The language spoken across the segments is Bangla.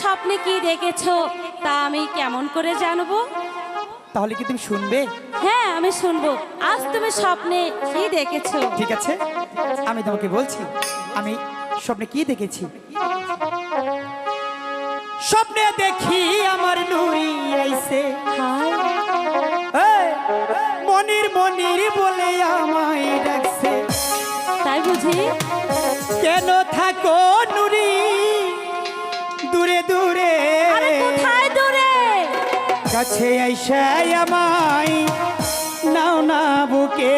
স্বপ্নে কি দেখেছ তা আমি কেমন করে জানব? তাহলে কি তুমি শুনবে? হ্যাঁ আমি শুনব। আজ তুমি স্বপ্নে কি দেখেছ? ঠিক আছে আমি তোমাকে বলছি আমি স্বপ্নে কি দেখেছি? স্বপ্নে দেখি আমার নুরি আইছে। মনির মনির বলে আমায় ডাকছে। তাই বুঝি? কেন থাকো দূরে দূরে। দূরে? কাছে আইসাই আমায় নাও না বুকে।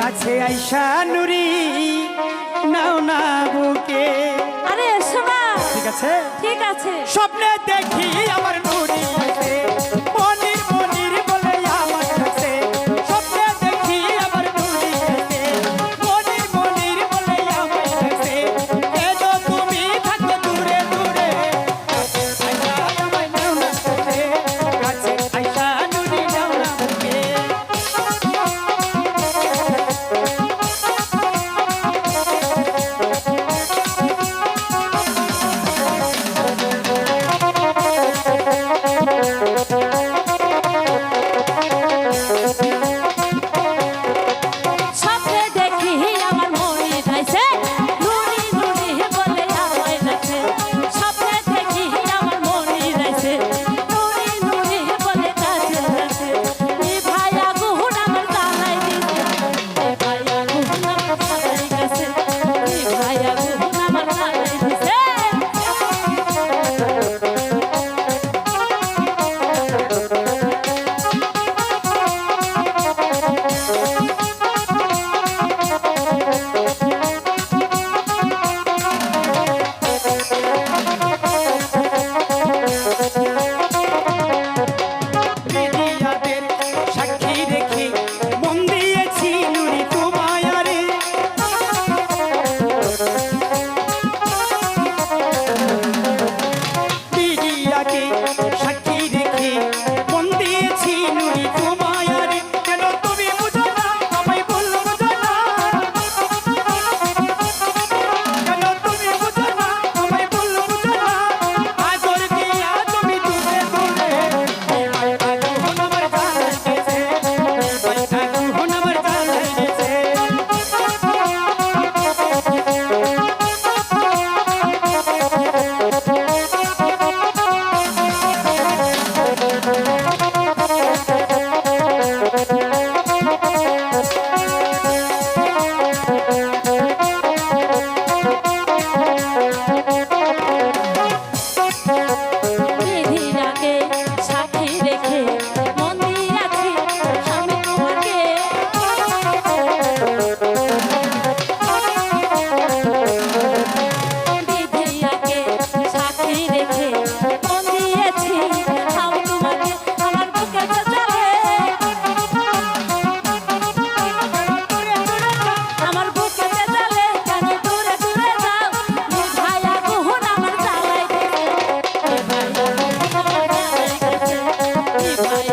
কাছে আইসা নুরি নাও না বুকে। আরে ঠিক আছে? ঠিক আছে। স্বপ্নে দেখি আমার নুরি। fire.